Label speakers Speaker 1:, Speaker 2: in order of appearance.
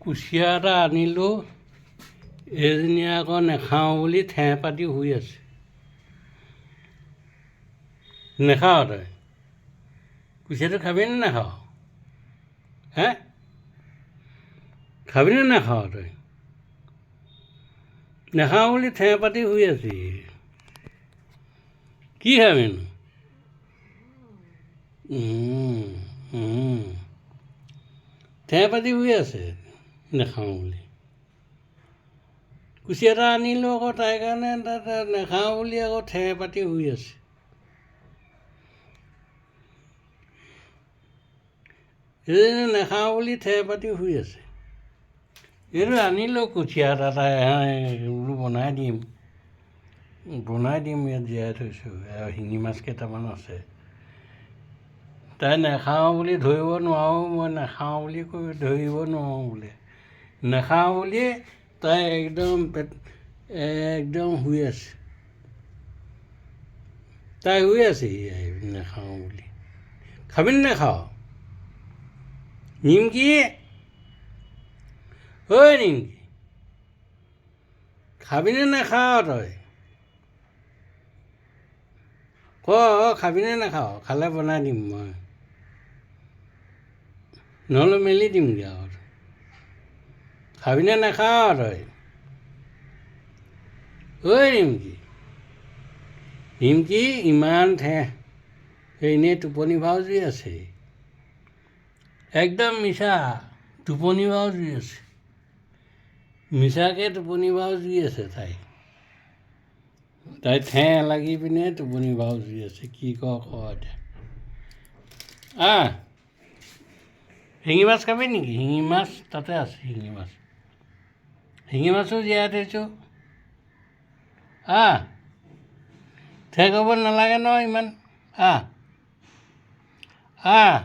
Speaker 1: কুচিয়া এটা আনিলোঁ এইজনীয়ে আকৌ নেখাওঁ বুলি ঠেহ পাতি শুই আছে নেখাওঁ তই কুচিয়াটো খাবিনে নাখাৱ হে খাবিনে নাখাৱ তই নাখাওঁ বুলি ঠেহ পাতি শুই আছি কি খাবিনো উম, উম। ঠেহ পাতি শুই আছে নাখাওঁ বুলি। কুচিয়া এটা আনিলোঁ আকৌ তাইৰ কাৰণে তাত নাখাওঁ বুলি আকৌ ঠেহ পাতি শুই আছে। এইজনী নাখাওঁ বুলি ঠেহ পাতি শুই আছে। এইটো আনিলোঁ কুচিয়া এটা বোলো বনাই দিম। বনাই দিম ইয়াত জীয়াই থৈছোঁ আৰু শিঙি মাছ কেইটামান আছে। তাই নাখাওঁ বুলি ধৰিব নোৱাৰোঁ মই নাখাওঁ বুলি কৈ ধৰিব নোৱাৰোঁ বোলে। নাখাওঁ বুলিয়ে তাই একদম একদম শুই আছে। তাই শুই আছে নাখাওঁ বুলি খাবিনে নাখাওঁ নিমকি? ঐ নিমকি। খাবিনে নাখাওঁ তই? ক খাবিনে নাখাওঁ খালে বনাই দিম মই। নহ'লে মেলি দিমগৈ আৰু। খাবিনে নাখাওঁ তই ঐ নিমকি। নিমকি, ইমান ঠেহ এনেই টোপনি ভাও জুই আছে। একদম মিছা টোপনি ভাও জুই আছে। মিছাকৈ টোপনি ভাও জুই আছে তাই। তাই ঠেহ লাগি পিনে টোপনি ভাও জুই আছে, কি ক ক এতিয়া আহ শিঙি মাছ খাবি নেকি? শিঙি মাছ তাতে আছে শিঙি মাছ। હિંગીમાં શું જ્યાં છો હા થઈ ખબર ન લાગે ન હોય મને. હા હા